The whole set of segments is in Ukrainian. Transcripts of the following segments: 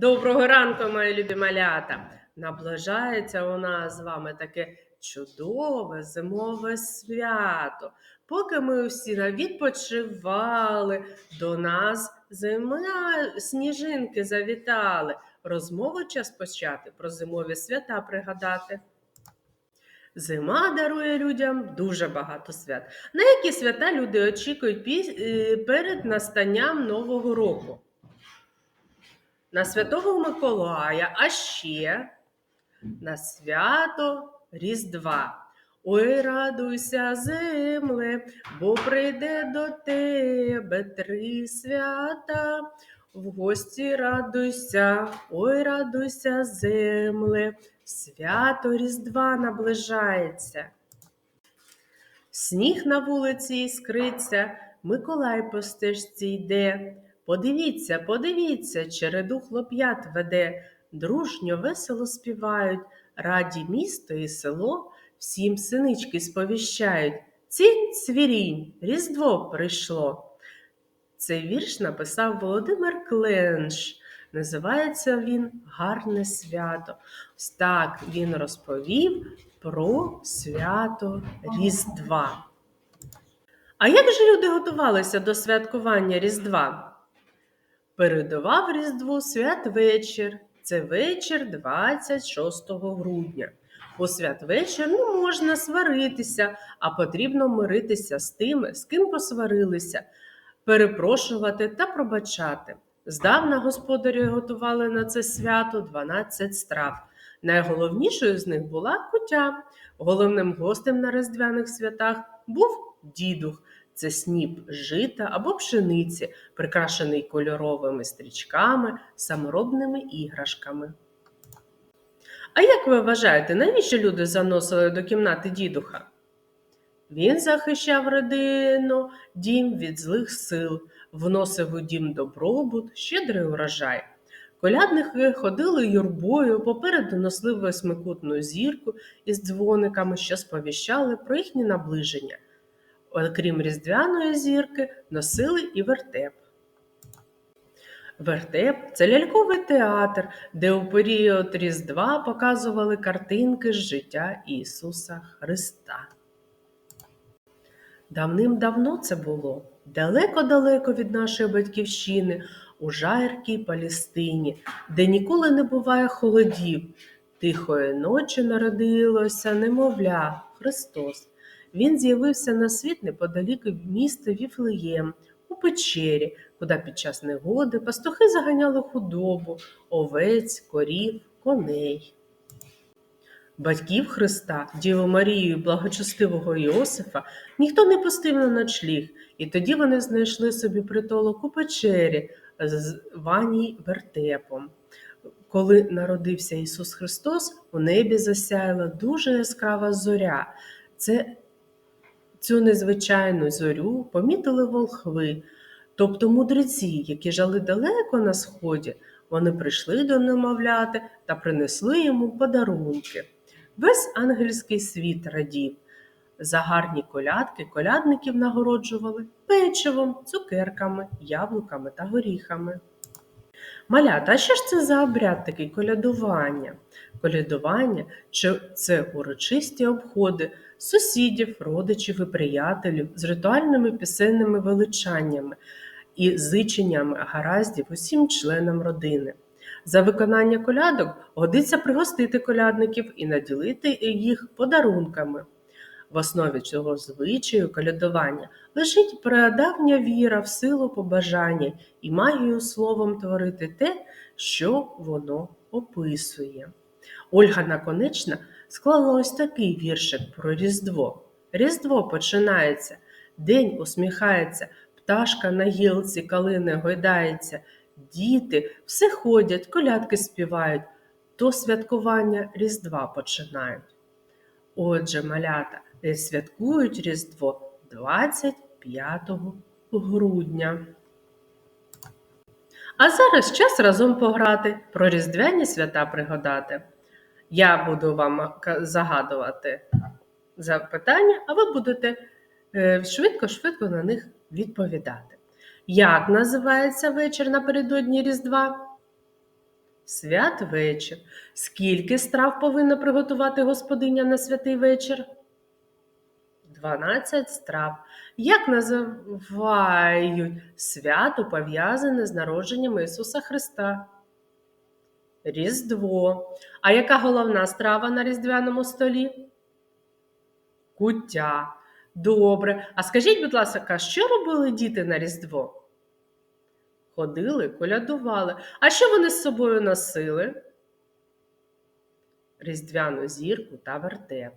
Доброго ранку, мої любі малята! Наближається у нас з вами таке чудове зимове свято. Поки ми всі відпочивали, до нас зима сніжинки завітали. Розмову час почати про зимові свята пригадати. Зима дарує людям дуже багато свят. На які свята люди очікують е, перед настанням Нового року? На Святого Миколая, а ще на свято Різдва. Ой, радуйся, земле, бо прийде до тебе три свята. В гості радуйся, ой, радуйся, земле, свято Різдва наближається. Сніг на вулиці іскриться, Миколай по стежці йде. Подивіться, подивіться, череду хлоп'ят веде, дружньо весело співають, раді місто і село, всім синички сповіщають. Цінь цвірінь, Різдво прийшло. Цей вірш написав Володимир Кленш. Називається він Гарне свято. Ось так він розповів про свято Різдва. А як же люди готувалися до святкування Різдва? Передавав Різдву святвечір. Це вечір 26 грудня. У святвечір не можна сваритися, а потрібно миритися з тими, з ким посварилися, перепрошувати та пробачати. Здавна господарі готували на це свято 12 страв. Найголовнішою з них була кутя. Головним гостем на різдвяних святах був дідух. Це сніп жита або пшениці, прикрашений кольоровими стрічками, саморобними іграшками. А як ви вважаєте, навіщо люди заносили до кімнати дідуха? Він захищав родину, дім від злих сил, вносив у дім добробут, щедрий урожай. Колядники ходили юрбою, попереду несли восьмикутну зірку із дзвониками, що сповіщали про їхнє наближення. Окрім різдвяної зірки, носили і вертеп. Вертеп це ляльковий театр, де у період Різдва показували картинки з життя Ісуса Христа. Давним-давно це було, далеко-далеко від нашої батьківщини, у жаркій Палістині, де ніколи не буває холодів. Тихої ночі народилося немовля Христос. Він з'явився на світ неподалік міста Віфлеєм, у печері, куди під час негоди пастухи заганяли худобу, овець, корів, коней. Батьків Христа, Діву Марію благочестивого Іосифа ніхто не пустив на ночліг, і тоді вони знайшли собі притулок у печері, званій вертепом. Коли народився Ісус Христос, у небі засяяла дуже яскрава зоря. Це Цю незвичайну зорю помітили волхви, тобто мудреці, які жили далеко на сході, вони прийшли до немовляти та принесли йому подарунки. Весь ангельський світ радів. За гарні колядки колядників нагороджували печивом, цукерками, яблуками та горіхами. Малята, а що ж це за обряд такий колядування? Колядування чи це урочисті обходи сусідів, родичів і приятелів з ритуальними пісенними величаннями і зиченнями гараздів усім членам родини. За виконання колядок годиться пригостити колядників і наділити їх подарунками. В основі цього звичаю колядування лежить прадавня віра в силу побажання і магію словом творити те, що воно описує. Ольга Наконечна склала ось такий віршик про Різдво. Різдво починається, день усміхається, пташка на гілці калини гойдається, діти все ходять, колядки співають, то святкування Різдва починають. Отже, малята святкують Різдво 25 грудня. А зараз час разом пограти, про різдвяні свята пригадати. Я буду вам загадувати запитання, а ви будете е, швидко-швидко на них відповідати. Як називається вечір напередодні Різдва? Святвечір. Скільки страв повинна приготувати господиня на святий вечір? 12 страв. Як називають свято пов'язане з народженням Ісуса Христа? Різдво. А яка головна страва на різдвяному столі? Куття. Добре. А скажіть, будь ласка, що робили діти на Різдво? Ходили, колядували. А що вони з собою носили? Різдвяну зірку та вертеп.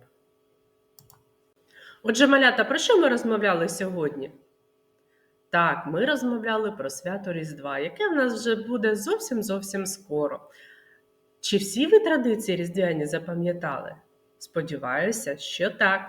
Отже, малята, про що ми розмовляли сьогодні? Так, ми розмовляли про свято Різдва, яке в нас вже буде зовсім зовсім скоро. Чи всі ви традиції різдвяні запам'ятали? Сподіваюся, що так.